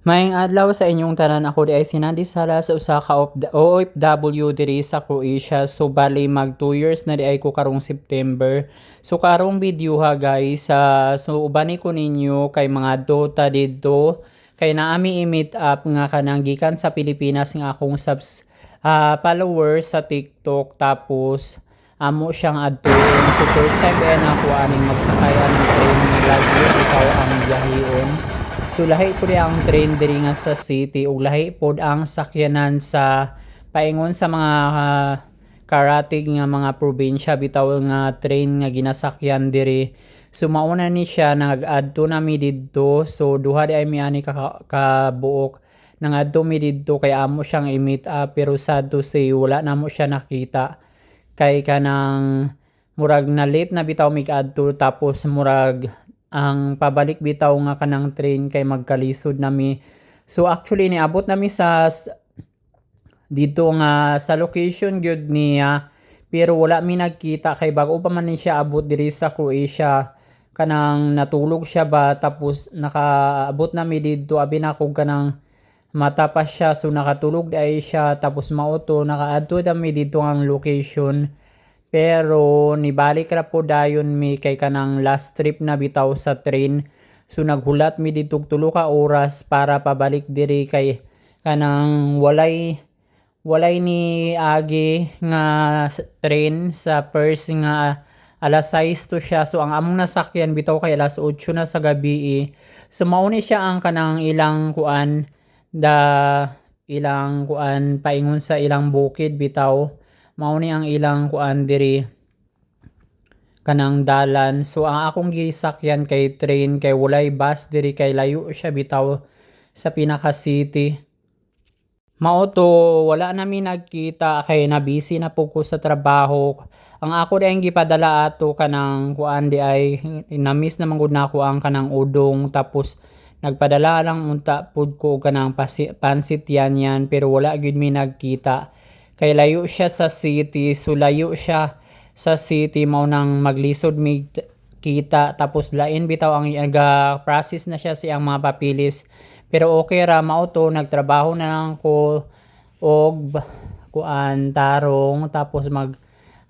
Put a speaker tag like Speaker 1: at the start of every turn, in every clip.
Speaker 1: Maayong adlaw sa inyong tanan ako di ay sinandi sala sa usa ka of OFW diri sa Croatia. So bali mag 2 years na di ay ko karong September. So karong video ha guys, uh, so ubani ko ninyo kay mga Dota dito kay naami i-meet up nga kanang gikan sa Pilipinas nga akong subs uh, followers sa TikTok tapos amo siyang adtuon. So first time kaya na ako aning magsakay ng train nga lagi ikaw ang biyahion. So lahi po di ang train diri nga sa city ug lahi pod ang sakyanan sa paingon sa mga uh, karatig nga mga probinsya. Bitaw nga train nga ginasakyan diri. So mauna ni siya nag-adto nami didto. So duha di ay mi ani ka, ka buok nang adto mi didto kay amo siyang i-meet up. Pero sad to say wala na mo siya nakita. Kay kanang murag na late na bitaw mig adto tapos murag ang pabalik bitaw nga kanang train kay magkalisod nami. So actually niabot nami sa dito nga sa location gyud niya. Pero wala mi nagkita kay bago pa man ni siya abot diri sa Croatia. Kanang natulog siya ba tapos nakaabot nami dito. Abi na ko kanang mata pa siya. So nakatulog ay siya. Tapos mauto nakaadto dami dito ang location pero nibalik ra po dayon mi kay kanang last trip na bitaw sa train. So naghulat mi dito tulo ka oras para pabalik diri kay kanang walay walay ni agi nga train sa first nga alas 6 to siya. So ang among nasakyan bitaw kay alas 8 na sa gabi. So mauni siya ang kanang ilang kuan da ilang kuan paingon sa ilang bukid bitaw mao ni ang ilang kuan diri kanang dalan. So ang akong gisakyan kay train kay walay bus diri kay layo siya bitaw sa pinaka city. Mao to wala nami nagkita kay na busy na po ko sa trabaho. Ang ako dayang gipadala ato kanang kuan di ay na-miss naman gud nako ang kanang udong. Tapos nagpadala lang unta pud ko kanang pansit yan yan pero wala gud mi nagkita kay layo siya sa city so layo siya sa city mao nang maglisod mig kita tapos lain bitaw ang aga process na siya siyang mga papilis. Pero okay ra mao to nagtrabaho na lang ko og kuan tarong tapos mag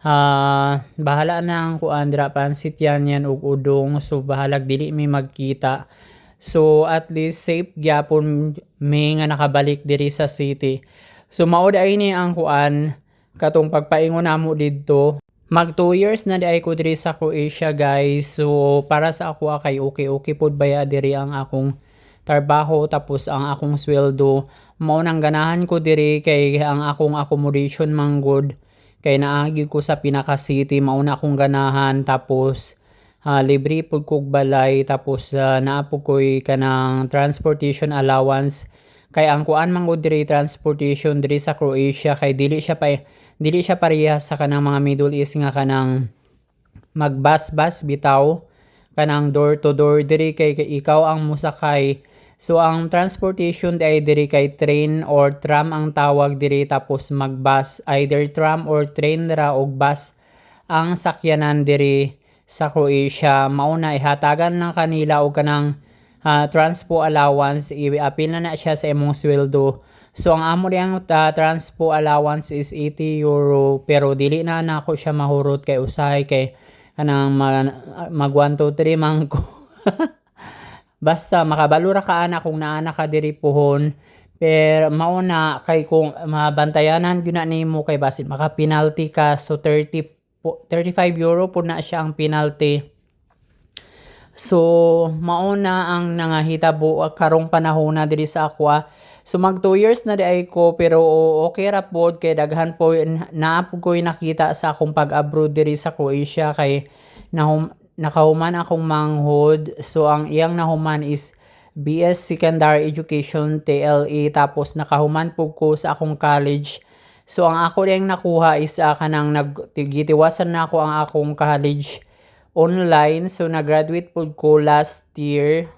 Speaker 1: uh, bahala na ang kuan dira pansit yan yan og udong so bahalag dili mi magkita. So at least safe gyapon mi nga nakabalik diri sa city So maod ay ni ang kuan katong pagpaingon namo didto. Mag 2 years na di ay ko diri sa Croatia guys. So para sa ako kay okay okay pod baya diri ang akong trabaho tapos ang akong sweldo mao nang ganahan ko diri kay ang akong accommodation man good kay naagi ko sa pinaka city mao na akong ganahan tapos uh, libre pud kog balay tapos uh, naa po koy kanang transportation allowance kay ang kuan man diri transportation diri sa Croatia kay dili siya pa dili siya pareha sa kanang mga Middle East nga kanang magbas-bas bitaw kanang door to door. Diri kay, kay ikaw ang musakay. So ang transportation ay diri kay train or tram ang tawag diri tapos magbus either tram or train ra og bus ang sakyanan diri sa Croatia. Mao na ihatagan ng kanila og kanang uh, transpo allowance i-appeal na na siya sa imong sweldo. So ang amo diyang uh, transpo allowance is 80 euro pero dili na nako siya mahurot kay usahay kay kanang mag, mag 1 2 3 man ko. Basta makabalura ka ana kung naana ka diri puhon. Pero mauna kay kung mabantayanan gyud na nimo kay basit maka penalty ka. So 30 35 euro po na siya ang penalty So, mauna ang nangahitabo karong panahon na diri sa akwa. So mag 2 years na di ay ko pero okay ra pod kay daghan po naa po nakita sa akong pag-abroad diri sa Croatia kay nahum, nakahuman akong manghod. So ang iyang nahuman is BS Secondary Education TLE tapos nakahuman po ko sa akong college. So ang ako ding nakuha is uh, kanang nagtigitiwasan na ako ang akong college online. So, nag-graduate po ko last year.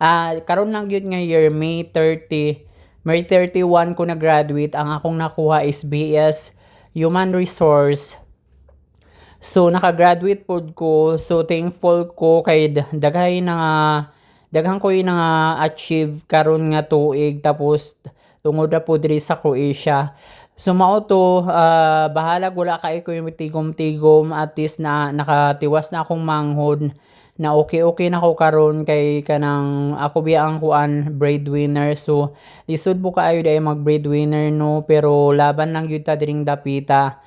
Speaker 1: Ah, uh, karon lang yun nga year, May 30. May 31 ko nag-graduate. Ang akong nakuha is BS Human Resource. So, naka-graduate po ko. So, thankful ko kay daghay na daghan ko yung nga achieve karon nga tuig tapos tungod na po diri sa Croatia. So mao to. Ah, bahala wala kay ko yung tigom-tigom. At least na nakatiwas na akong manghod na okay-okay na ko karon kay kanang ako biya ang kuan breadwinner. So lisod po kaayo dai mag breadwinner no? Pero laban lang gyud ta dapita.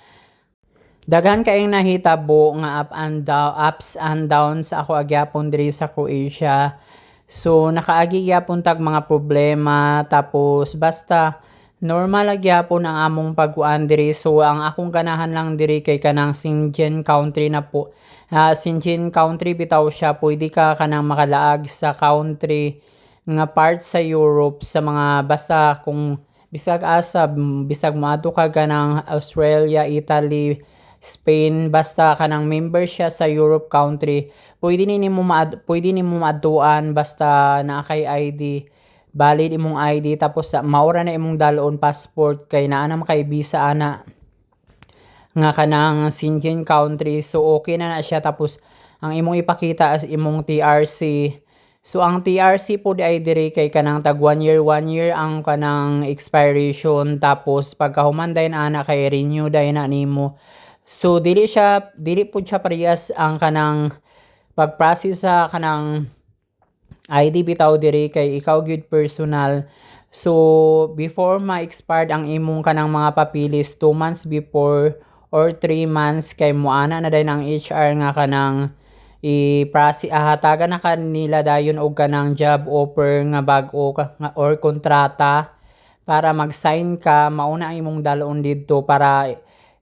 Speaker 1: Daghan kayong nahitabo nga up and down, ups and downs ako agyapon diri sa Croatia. So nakaagi gyapon tag mga problema. Tapos basta normal agyapon ang among pagkuan diri. So ang akong ganahan lang diri kay kanang Schengen country na po. Uh, Schengen country bitaw siya pwede ka kanang makalaag sa country nga part sa Europe sa mga basta kung bisag asa bisag moadto ka kanang Australia, Italy, Spain basta kanang member siya sa Europe country pwede ni nimo pwede nimo maadtuan basta naa kay ID valid imong ID tapos sa maura na imong dalon passport kay naa na kay visa ana. Nga kanang Schengen country so okay na na siya. Tapos ang imong ipakita as imong TRC So ang TRC po di ay diri kay kanang tag 1 year 1 year ang kanang expiration. Tapos pagkahuman day na ana kay renew day na nimo. So dili siya dili pud siya parehas ang kanang pag-process sa kanang ID bitaw diri kay ikaw gyud personal. So before ma-expired ang imong kanang mga papilis 2 months before or 3 months kay moana na dayon ang HR nga kanang i-process ahatagan na kanila dayon og kanang job offer nga bag-o nga or kontrata para mag-sign ka mauna ang imong dalon didto para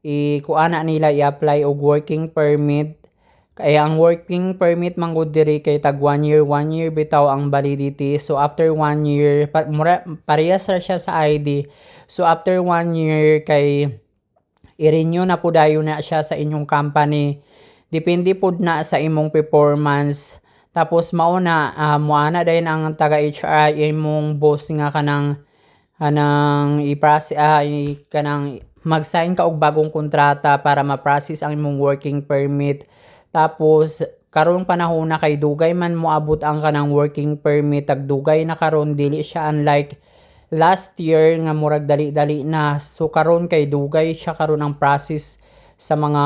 Speaker 1: i kuana nila i-apply og working permit kaya ang working permit man gud diri kay tag 1 year 1 year bitaw ang validity so after 1 year pa, mura, parehas ra siya sa ID so after 1 year kay i-renew na po dayon na siya sa inyong company. Depende pod na sa imong performance. Tapos mao na uh, moana dayon ang taga HR imong boss nga kanang kanang i-process uh, kanang mag-sign ka og bagong kontrata para ma-process ang imong working permit tapos karong panahon na kay dugay man moabot ang kanang working permit tag dugay na karon dili siya unlike last year nga murag dali-dali na. So karon kay dugay siya karon ang process sa mga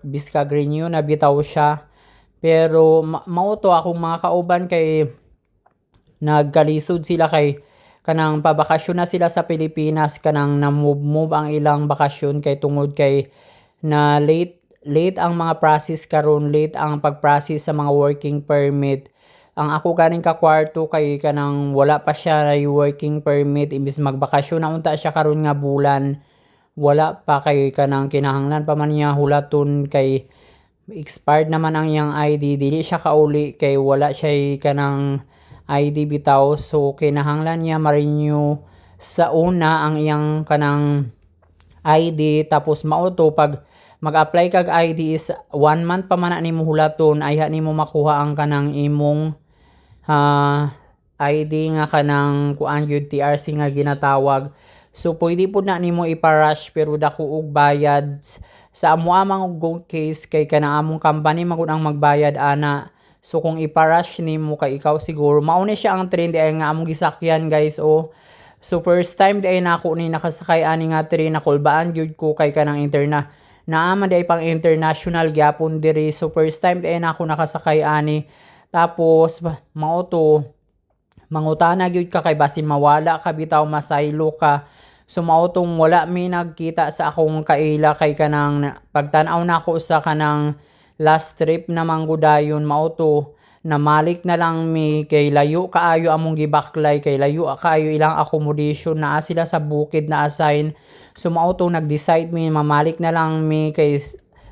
Speaker 1: biskag renew na bitaw siya. Pero ma- mao akong mga kauban kay nagkalisod sila kay kanang pabakasyon na sila sa Pilipinas kanang na-move-move ang ilang bakasyon kay tungod kay na late late ang mga process karon late ang pag-process sa mga working permit. Ang ako ganing ka kwarto kay kanang wala pa siya na working permit imbis magbakasyon na unta siya karon nga bulan wala pa kay kanang kinahanglan pa man niya hulaton kay expired naman ang iyang ID dili siya kauli kay wala siya kanang ID bitaw. So kinahanglan niya ma-renew sa una ang iyang kanang ID tapos mauto pag mag-apply kag ID is one month pa man na nimo hulaton ay nimo makuha ang kanang imong uh, ID nga kanang kuan gyud TRC nga ginatawag So pwede po na nimo iparush pero dako og bayad sa amo amang go case kay kanang among company magud ang magbayad ana. So kung iparush nimo kay ikaw siguro mao ni siya ang trend ay nga among gisakyan guys o. So first time di ay nako ni nakasakay ani nga train na kulbaan gyud ko kay kanang interna naama di ay pang international gyapon diri. So first time di ay nako nakasakay ani. Tapos mao to mangutana gyud ka kay basin mawala ka bitaw masaylo ka So mautong wala mi nagkita sa akong kaila kay kanang pagtanaw na ako sa kanang last trip na manggudayon mauto na malik na lang mi kay layo kaayo among gibaklay kay layo kaayo ilang accommodation na sila sa bukid na assign so mauto nag-decide mi mamalik na lang mi kay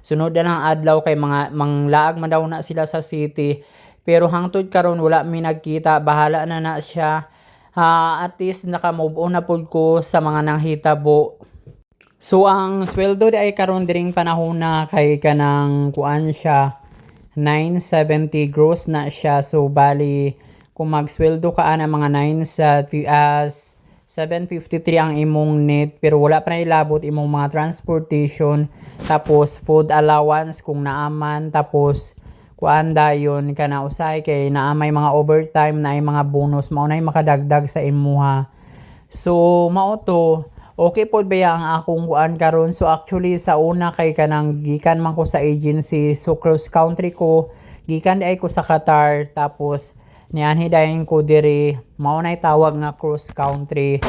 Speaker 1: sunod na lang adlaw kay mga manglaag man daw na sila sa city pero hangtod karon wala mi nagkita bahala na na siya uh, at least naka-move on na po ko sa mga nanghitabo. So ang sweldo di ay karon diring panahon na kay kanang kuan siya 970 gross na siya. So bali kung magsweldo ka ana mga 9 sa as 753 ang imong net pero wala pa ilabot imong mga transportation. Tapos food allowance kung naaman. Tapos kuan dayon kana usay kay naa may mga overtime na mga bonus mao nay makadagdag sa imuha. So mao to okay pod ba ang akong kuan karon? So actually sa una kay kanang gikan man ko sa agency so cross country ko gikan ay ko sa Qatar. Tapos nianhi dayon ko diri. Mao nay tawag nga cross country.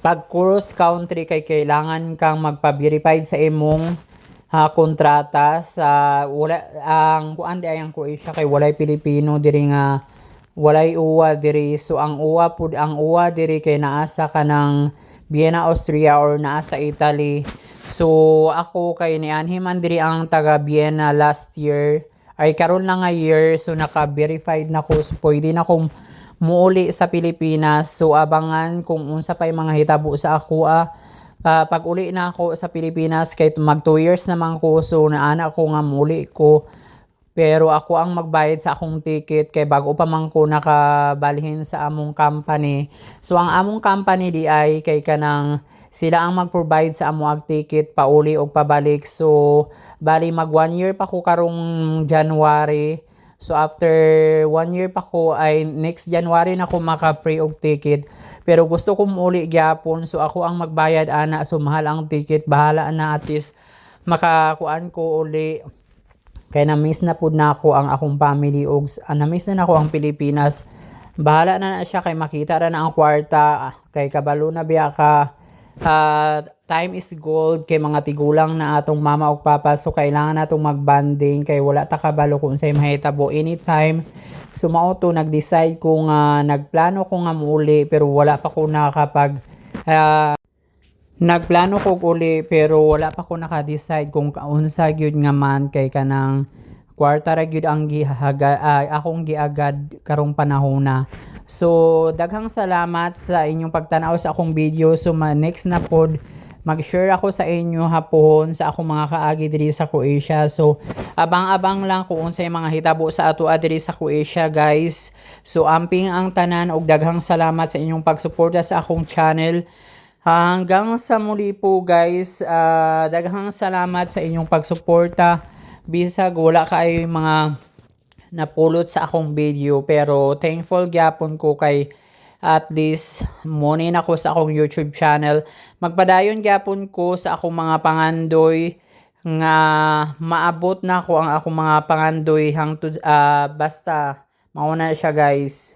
Speaker 1: Pag cross country kay kailangan kang magpa-verified sa imong ha kontrata sa wala ang kuan di ang Croatia kay walay Pilipino diri nga walay uwa diri. So ang uwa pud ang uwa diri kay naasa ka ng Vienna Austria or naasa Italy. So ako kay nianhi man diri ang taga Vienna last year ay karon na nga year so naka-verified na ko so pwede na kong muuli sa Pilipinas. So abangan kung unsa pay mga hitabo sa ako ah. Ah, pag uli na ako sa Pilipinas kay mag 2 years naman ko so naana ko nga muli ko. Pero ako ang magbayad sa akong ticket kay bago pa man ko nakabalhin sa among company. So ang among company di ay kay kanang sila ang mag-provide sa among ag ticket pauli o pabalik. So bali mag 1 year pa ko karong January. So after 1 year pa ko ay next January na ko maka-free og ticket. Pero gusto ko muli gyapon. So ako ang magbayad ana. So mahal ang ticket. Bahala na at least makakuan ko uli. Kay na-miss na pud na ako ang akong family og uh, na-miss na nako ang Pilipinas. Bahala na na siya kay makita ra na ang kwarta. Kay kabalo na biya ka ah, time is gold kay mga tigulang na atong mama ug papa so kailangan natong magbanding kay wala ta kabalo kung say mahitabo anytime so mao to nag-decide ko nga nagplano ko nga muli pero wala pa ko nakakapag ah, Nagplano ko uli pero wala pa ko naka-decide kung kaunsa gyud nga man kay kanang kwarta ra gyud ang gihaga ah, akong giagad karong panahona. So daghang salamat sa inyong pagtanaw sa akong video. So ma next na pod mag-share ako sa inyo hapon sa akong mga kaagi diri sa Croatia. So abang-abang lang kung unsay mga hitabo sa ato diri sa Croatia guys. So amping ang tanan og daghang salamat sa inyong pagsuporta sa akong channel. Hanggang sa muli po guys, ah, daghang salamat sa inyong pagsuporta. Bisag wala kayo mga napulot sa akong video pero thankful gyapon ko kay at least muni na ko sa akong YouTube channel. Magpadayon gyapon ko sa akong mga pangandoy nga maabot na ko ang akong mga pangandoy hangtod ah, basta mauna siya guys.